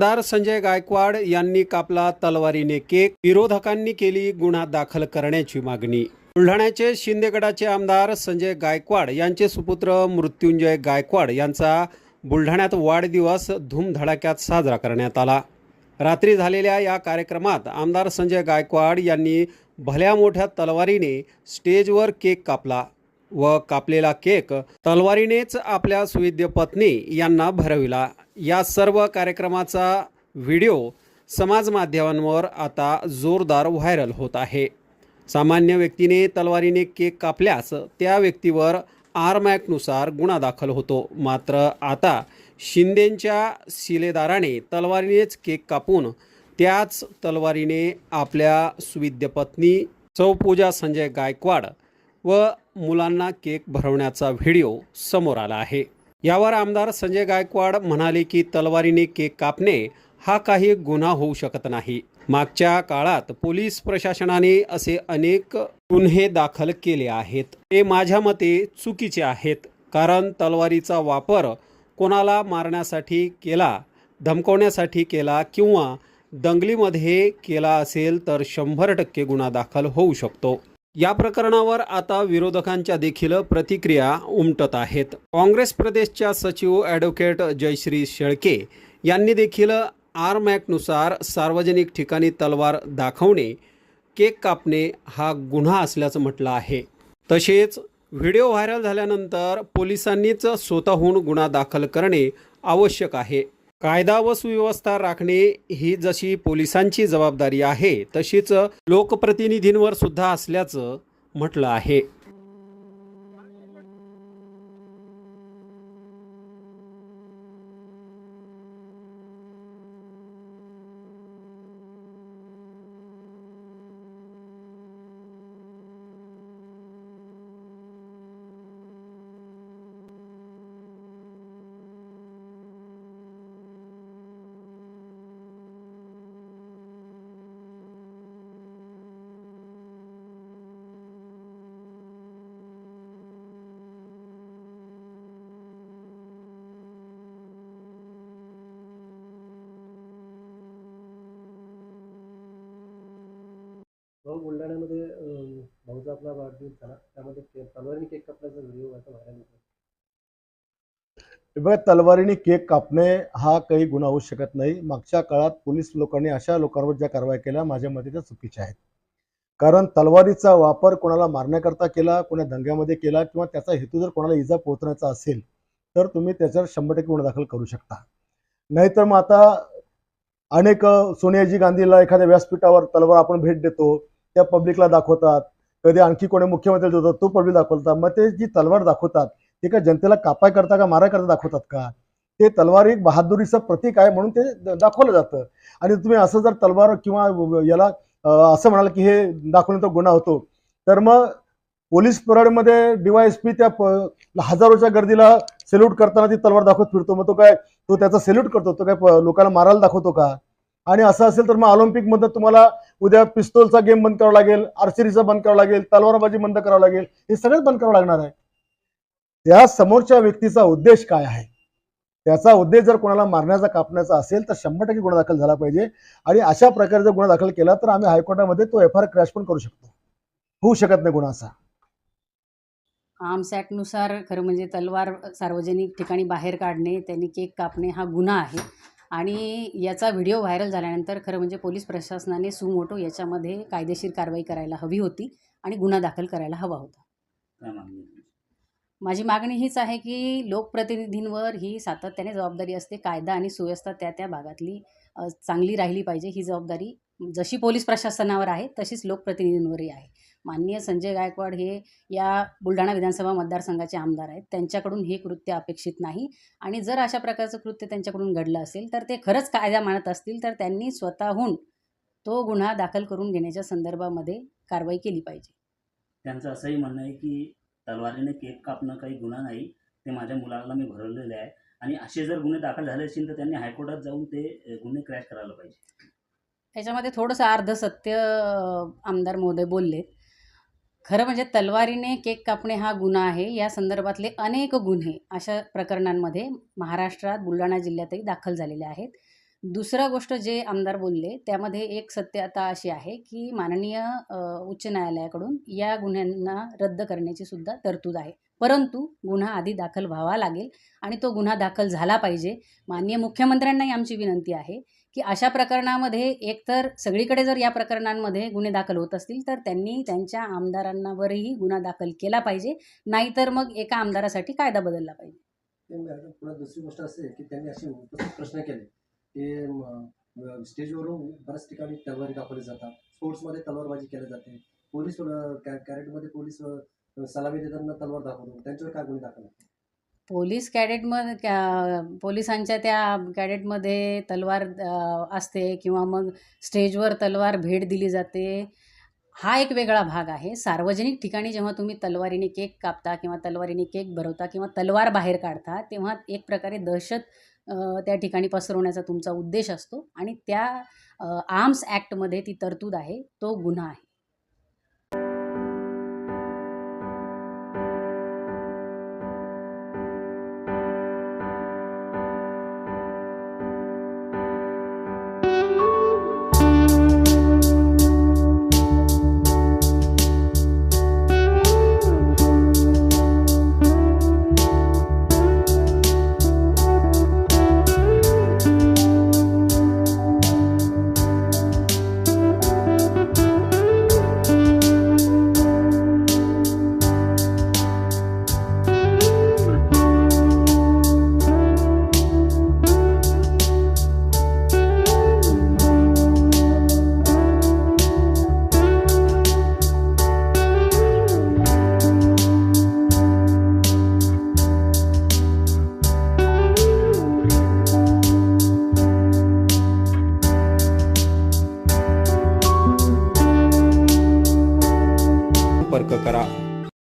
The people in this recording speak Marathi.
आमदार संजय गायकवाड यांनी कापला तलवारीने केक. विरोधकांनी केली गुन्हा दाखल करण्याची मागणी. बुलढाण्याचे शिंदेगडाचे आमदार संजय गायकवाड यांचे सुपुत्र मृत्युंजय गायकवाड यांचा बुलढाण्यात वाढदिवस धूमधडाक्यात साजरा करण्यात आला. रात्री झालेल्या या कार्यक्रमात आमदार संजय गायकवाड यांनी भल्या मोठ्या तलवारीने स्टेजवर केक कापला व कापलेला केक तलवारीनेच आपल्या सुविद्य पत्नी यांना भरविला. या सर्व कार्यक्रमाचा व्हिडिओ समाजमाध्यमांवर आता जोरदार व्हायरल होत आहे. सामान्य व्यक्तीने तलवारीने केक कापल्यास त्या व्यक्तीवर आरमॅकनुसार गुन्हा दाखल होतो. मात्र आता शिंदेंच्या शिलेदाराने तलवारीनेच केक कापून त्याच तलवारीने आपल्या सुविद्य पत्नी चौपूजा संजय गायकवाड व मुलांना केक भरवण्याचा व्हिडिओ समोर आला आहे. यावर आमदार संजय गायकवाड म्हणाले की तलवारीने केक कापणे हा काही गुन्हा होऊ शकत नाही. मागच्या काळात पोलीस प्रशासनाने असे अनेक गुन्हे दाखल केले आहेत. ते माझ्या मते चुकीचे आहेत. कारण तलवारीचा वापर कोणाला मारण्यासाठी केला धमकवण्यासाठी केला किंवा दंगलीमध्ये केला असेल तर शंभर टक्के गुन्हा दाखल होऊ शकतो. या प्रकरणावर आता विरोधकांच्या देखील प्रतिक्रिया उमटत आहेत. काँग्रेस प्रदेशच्या सचिव ॲडव्होकेट जयश्री शेळके यांनी देखील आरमॅकनुसार सार्वजनिक ठिकाणी तलवार दाखवणे केक कापणे हा गुन्हा असल्याचं म्हटलं आहे. तसेच व्हिडिओ व्हायरल झाल्यानंतर पोलिसांनीच स्वतःहून गुन्हा दाखल करणे आवश्यक आहे. कायदा व सुव्यवस्था राखणे ही जशी पोलिसांची जबाबदारी आहे तशीच लोकप्रतिनिधींवर सुद्धा असल्याचं म्हटलं आहे. भाऊ बुलढाण्यामध्ये भाऊचा आपला वाढदिवस झाला. त्यामध्ये के- तलवारीने केक कापण्याचा व्हिडिओ आता व्हायरल होतो बघा तलवारीने केक कापणे हा काही गुन्हा होऊ शकत नाही. मागच्या काळात पोलीस लोकांनी अशा लोकांवर ज्या कारवाई केल्या माझ्या मते त्या चुकीच्या आहेत. कारण तलवारीचा वापर कोणाला मारण्याकरता केला कोणा दंग्यामध्ये केला किंवा त्याचा हेतू जर कोणाला इजा पोहोचण्याचा असेल तर तुम्ही त्याच्यावर शंभर टक्के गुन्हा दाखल करू शकता. नाहीतर मग आता अनेक अ, सोनियाजी गांधीला एखाद्या व्यासपीठावर तलवार आपण भेट देतो. त्या पब्लिकला दाखवतात. कधी आणखी कोणी मुख्यमंत्री देतो तो पब्लिक दाखवतात. मग ते जी तलवार दाखवतात ते का जनतेला कापाय करता का माराय करता दाखवतात का? ते तलवार एक बहादुरीचं प्रतीक आहे म्हणून ते दाखवलं जातं. आणि तुम्ही असं जर तलवार किंवा याला असं म्हणाल की हे दाखवण्याचा गुन्हा होतो तर मग पोलीस परेडमध्ये डीवायएसपी त्या हजारोच्या गर्दीला सेल्यूट करताना ती तलवार दाखवत फिरतो. मग तो काय तो त्याचा सेल्यूट करतो. तो काय लोकांना मारायला दाखवतो का? आणि असं असेल तर मग ऑलिम्पिकमध्ये तुम्हाला उद्या पिस्तोलचा गेम बंद करावा लागेल आर्चरीचा बंद करावा लागेल तलवारबाजी बंद करावं लागेल हे सगळंच बंद करावं लागणार आहे. त्या समोरच्या व्यक्तीचा उद्देश काय आहे? त्याचा उद्देश जर कोणाला मारण्याचा कापण्याचा असेल तर शंभर टक्के गुन्हा दाखल झाला पाहिजे. आणि अशा प्रकारे जर गुन्हा दाखल केला तर आम्ही हायकोर्टामध्ये तो एफ आर क्रॅश पण करू शकतो. होऊ शकत नाही गुन्हा असा. आर्म्स ॲक्टनुसार खरं म्हणजे तलवार सार्वजनिक ठिकाणी बाहेर काढणे त्यांनी केक कापणे हा गुन्हा आहे. आणि याचा व्हिडिओ व्हायरल झाल्यानंतर खरं म्हणजे पोलीस प्रशासनाने सुमोटो याच्यामध्ये कायदेशीर कारवाई करायला हवी होती आणि गुन्हा दाखल करायला हवा होता? माझी मागणी हीच आहे की लोकप्रतिनिधींवर ही सातत्याने जबाबदारी असते कायदा आणि सुव्यवस्था त्या त्या भागातली चांगली राहिली पाहिजे ही जबाबदारी जशी पोलीस प्रशासनावर आहे तशीच लोकप्रतिनिधींवरही आहे माननीय संजय गायकवाड हे या बुलढाणा विधानसभा मतदारसंघाचे आमदार आहेत. त्यांच्याकडून हे कृत्य अपेक्षित नाही. आणि जर अशा प्रकारचं कृत्य त्यांच्याकडून घडलं असेल तर ते खरंच कायदा मानत असतील तर त्यांनी स्वतःहून तो गुन्हा दाखल करून घेण्याच्या संदर्भामध्ये कारवाई केली पाहिजे. त्यांचं असंही म्हणणं आहे की तलवारीने केक कापणं काही गुन्हा नाही ते माझ्या मुलाला मी भरवलेले आहे. आणि असे जर गुन्हे दाखल झाले असतील तर त्यांनी हायकोर्टात जाऊन ते गुन्हे क्रॅश करायला पाहिजे. त्याच्यामध्ये थोडंसं अर्धसत्य आमदार महोदय बोलले खरं म्हणजे तलवारीने केक कापणे हा गुन्हा आहे. या संदर्भातले अनेक गुन्हे अशा प्रकरणांमध्ये महाराष्ट्रात बुलढाणा जिल्ह्यातही दाखल झालेले आहेत. दुसरा गोष्ट जे आमदार बोलले त्यामध्ये एक सत्यता अशी आहे की माननीय उच्च न्यायालयाकडून या गुन्ह्यांना रद्द करण्याची सुद्धा तरतूद आहे. परंतु गुन्हा आधी दाखल व्हावा लागेल आणि तो गुन्हा दाखल झाला पाहिजे. माननीय मुख्यमंत्र्यांनाही आमची विनंती आहे की अशा प्रकरणामध्ये एकतर सगळीकडे जर या प्रकरणांमध्ये गुन्हे दाखल होत असतील तर त्यांनी त्यांच्या आमदारांवरही गुन्हा दाखल केला पाहिजे. नाहीतर मग एका आमदारासाठी कायदा बदलला पाहिजे. पुन्हा दुसरी गोष्ट असे की त्यांनी असे उपस्थित प्रश्न केले की स्टेजवरून बऱ्याच ठिकाणी तलवारी दाखवली जातात. स्पोर्ट्समध्ये तलवारबाजी केली जाते. पोलीस कॅरेटमध्ये पोलीस सलामी देताना तलवार दाखवतो. त्यांच्यावर काय गुन्हे दाखल पोलीस कॅडेटमध्ये कॅ पोलिसांच्या त्या कॅडेटमध्ये तलवार असते किंवा मग स्टेजवर तलवार भेट दिली जाते. हा एक वेगळा भाग आहे. सार्वजनिक ठिकाणी जेव्हा तुम्ही तलवारीने केक कापता किंवा तलवारीने केक भरवता किंवा तलवार बाहेर काढता तेव्हा एक प्रकारे दहशत त्या ठिकाणी पसरवण्याचा तुमचा उद्देश असतो. आणि त्या आर्म्स ॲक्टमध्ये ती तरतूद आहे. तो गुन्हा आहे.